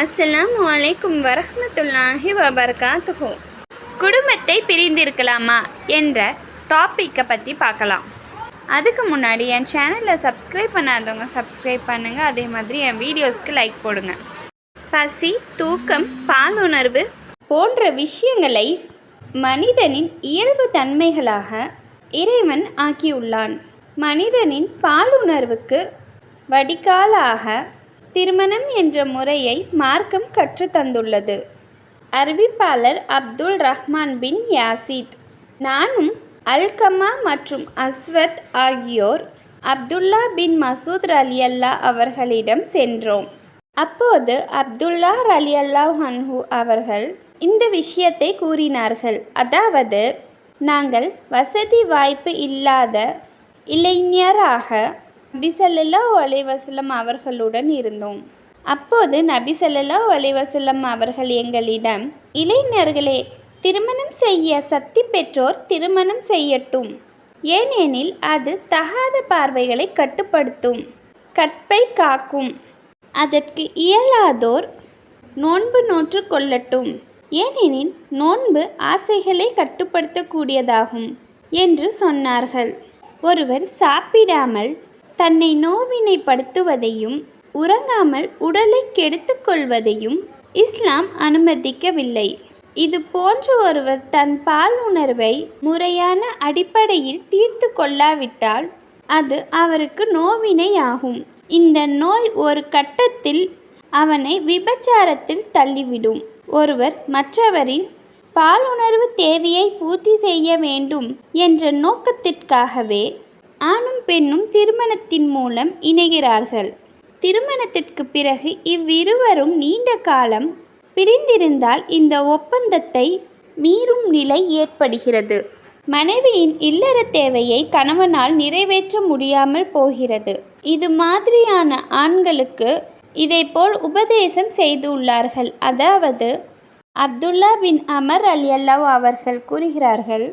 அஸ்லாம் வலைக்கும் வரமத்துல்லாஹி வபரகாத்துஹு. குடும்பத்தை பிரிந்திருக்கலாமா என்ற டாப்பிக்கை பற்றி பார்க்கலாம். அதுக்கு முன்னாடி என் சேனலை சப்ஸ்கிரைப் பண்ணாதவங்க சப்ஸ்கிரைப் பண்ணுங்கள் அதே மாதிரி என் வீடியோஸ்க்கு லைக் போடுங்க. பசி தூக்கம் பாலுணர்வு போன்ற விஷயங்களை மனிதனின் இயல்பு தன்மைகளாக இறைவன் ஆக்கியுள்ளான். மனிதனின் பாலுணர்வுக்கு வடிகாலாக திருமணம் என்ற முறையை மார்க்கம் கற்றுத்தந்துள்ளது. அறிவிப்பாளர் அப்துல் ரஹ்மான் பின் யாசித் நானும் அல்கமா மற்றும் அஸ்வத் ஆகியோர் அப்துல்லா பின் மசூத் ரலியல்லா அவர்களிடம் சென்றோம். அப்போது அப்துல்லா அலி அல்லா ஹன்ஹு அவர்கள் இந்த விஷயத்தை கூறினார்கள். அதாவது நாங்கள் வசதி வாய்ப்பு இல்லாத இளைஞராக நபி ஸல்லல்லாஹு அவர்களுடன் இருந்தோம். அப்போது நபி ஸல்லல்லாஹு அவர்கள் எங்களிடம் இளைஞர்களே திருமணம் செய்ய சக்தி பெற்றோர் திருமணம் செய்யட்டும். ஏனெனில் அது தகாத பார்வைகளை கட்டுப்படுத்தும். கற்பை காக்கும். அதற்கு இயலாதோர் நோன்பு நோற்று கொள்ளட்டும். ஏனெனில் நோன்பு ஆசைகளை கட்டுப்படுத்தக்கூடியதாகும் என்று சொன்னார்கள். ஒருவர் சாப்பிடாமல் தன்னை நோவினைப்படுத்துவதையும் உறங்காமல் உடலை கெடுத்துக்கொள்வதையும் இஸ்லாம் அனுமதிக்கவில்லை. இது போன்ற ஒருவர் தன் பால் உணர்வை முறையான அடிப்படையில் தீர்த்து கொள்ளாவிட்டால் அது அவருக்கு நோவினையாகும். இந்த நோய் ஒரு கட்டத்தில் அவனை விபச்சாரத்தில் தள்ளிவிடும். ஒருவர் மற்றவரின் பாலுணர்வு தேவையை பூர்த்தி செய்ய வேண்டும் என்ற நோக்கத்திற்காகவே ஆணும் பெண்ணும் திருமணத்தின் மூலம் இணைகிறார்கள். திருமணத்திற்கு பிறகு இவ்விருவரும் நீண்ட காலம் பிரிந்திருந்தால் இந்த ஒப்பந்தத்தை மீறும் நிலை ஏற்படுகிறது. மனைவியின் இல்லற தேவையை கணவனால் நிறைவேற்ற முடியாமல் போகிறது. இது மாதிரியான ஆண்களுக்கு இதேபோல் உபதேசம் செய்துள்ளார்கள். அதாவது அப்துல்லா பின் அமர் அலி அல்லாஹ் அவர்கள் கூறுகிறார்கள்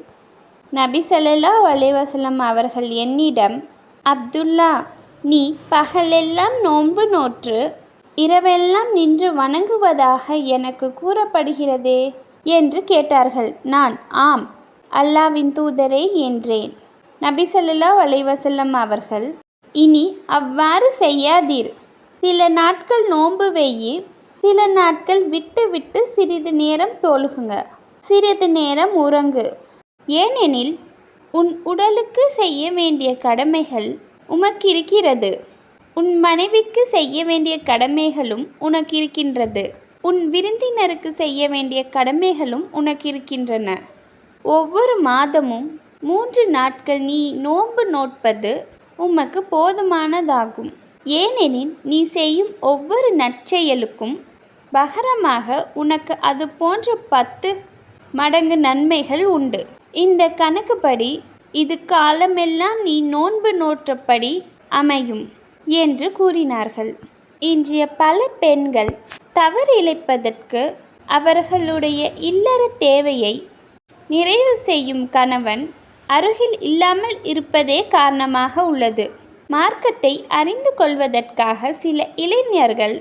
நபி ஸல்லல்லாஹு அலைவாசலம் அவர்கள் என்னிடம் அப்துல்லா நீ பகலெல்லாம் நோன்பு நோற்று இரவெல்லாம் நின்று வணங்குவதாக எனக்கு கூறப்படுகிறதே என்று கேட்டார்கள். நான் ஆம் அல்லாவின் தூதரே என்றேன். நபி சல்லா அலைஹி அவர்கள் இனி அவ்வாறு செய்யாதீர். சில நாட்கள் நோன்பு வெய்யி சில நாட்கள் விட்டு விட்டு சிறிது நேரம் தோழுகுங்க. சிறிது நேரம் உறங்கு. ஏனெனில் உன் உடலுக்கு செய்ய வேண்டிய கடமைகள் உமக்கிருக்கிறது. உன் மனைவிக்கு செய்ய வேண்டிய கடமைகளும் உனக்கு இருக்கின்றது உன் விருந்தினருக்கு செய்ய வேண்டிய கடமைகளும் உனக்கு இருக்கின்றன ஒவ்வொரு மாதமும் மூன்று நாட்கள் நீ நோன்பு நோட்பது உமக்கு போதுமானதாகும். ஏனெனில் நீ செய்யும் ஒவ்வொரு நற்செயலுக்கும் பகரமாக உனக்கு அது போன்ற பத்து மடங்கு நன்மைகள் உண்டு. இந்த கணக்குப்படி இது காலமெல்லாம் நீ நோன்பு நோற்றபடி அமையும் என்று கூறினார்கள். இன்றைய பல பெண்கள் தவறு இழைப்பதற்கு அவர்களுடைய இல்லற தேவையை நிறைவு செய்யும் கணவன் அருகில் இல்லாமல் இருப்பதே காரணமாக உள்ளது. மார்க்கத்தை அறிந்து கொள்வதற்காக சில இளைஞர்கள்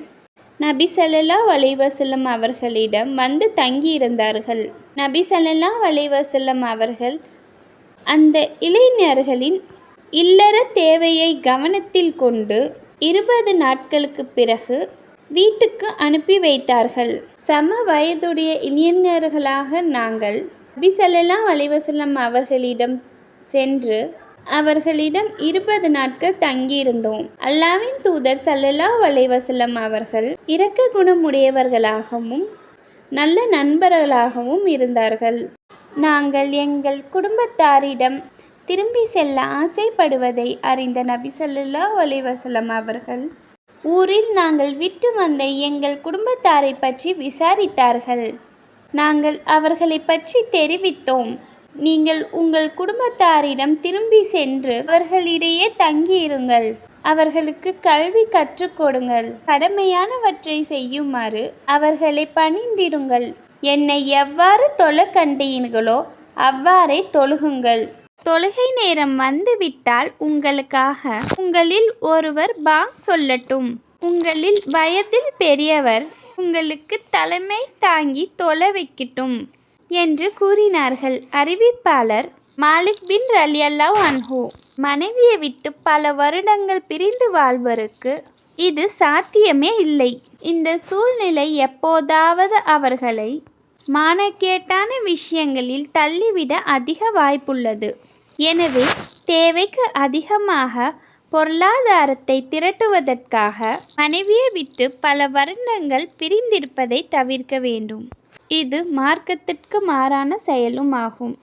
நபி சல்லல்லா அலைஹி அவர்களிடம் வந்து தங்கியிருந்தார்கள். நபி சல்லல்லா அலைஹி அவர்கள் அந்த இளைஞர்களின் இல்லற தேவையை கவனத்தில் கொண்டு இருபது நாட்களுக்கு பிறகு வீட்டுக்கு அனுப்பி வைத்தார்கள். சம வயதுடைய இளைஞர்களாக நாங்கள் நபி சல்லல்லா அலைஹி அவர்களிடம் சென்று அவர்களிடம் இருபது நாட்கள் தங்கியிருந்தோம். அல்லாவின் தூதர் சல்லல்லா வலைவசலம் அவர்கள் இரக்க குணமுடையவர்களாகவும் நல்ல நண்பர்களாகவும் இருந்தார்கள். நாங்கள் எங்கள் குடும்பத்தாரிடம் திரும்பி செல்ல ஆசைப்படுவதை அறிந்த நபி சல்லல்லா அலைஹி அவர்கள் ஊரில் நாங்கள் விட்டு வந்த எங்கள் குடும்பத்தாரை பற்றி விசாரித்தார்கள். நாங்கள் அவர்களை பற்றி தெரிவித்தோம். நீங்கள் உங்கள் குடும்பத்தாரிடம் திரும்பி சென்று அவர்களிடையே தங்கியிருங்கள். அவர்களுக்கு கல்வி கற்றுக் கொடுங்கள். கடமையானவற்றை செய்யுமாறு அவர்களை பணிந்திடுங்கள். என்னை எவ்வாறு தொழ கண்டீர்களோ அவ்வாறே தொழுகுங்கள். தொழுகை நேரம் வந்துவிட்டால் உங்களுக்காக உங்களில் ஒருவர் பாங் சொல்லட்டும். உங்களில் வயதில் பெரியவர் உங்களுக்கு தலைமை தாங்கி தொலை வைக்கட்டும். என்று கூறினார்கள். அறிவிப்பாளர் மாலிக் பின் ரலியல்லா அன்ஹு மனைவியை விட்டு பல வருடங்கள் பிரிந்து வாழ்வருக்கு இது சாத்தியமே இல்லை. இந்த சூழ்நிலை எப்போதாவது அவர்களை மானக்கேட்டான விஷயங்களில் தள்ளிவிட அதிக வாய்ப்புள்ளது. எனவே தேவைக்கு அதிகமாக பொருளாதாரத்தை திரட்டுவதற்காக மனைவியை விட்டு பல வருடங்கள் பிரிந்திருப்பதை தவிர்க்க வேண்டும். இது மார்க்கத்திற்கு மாறான செயலும் ஆகும்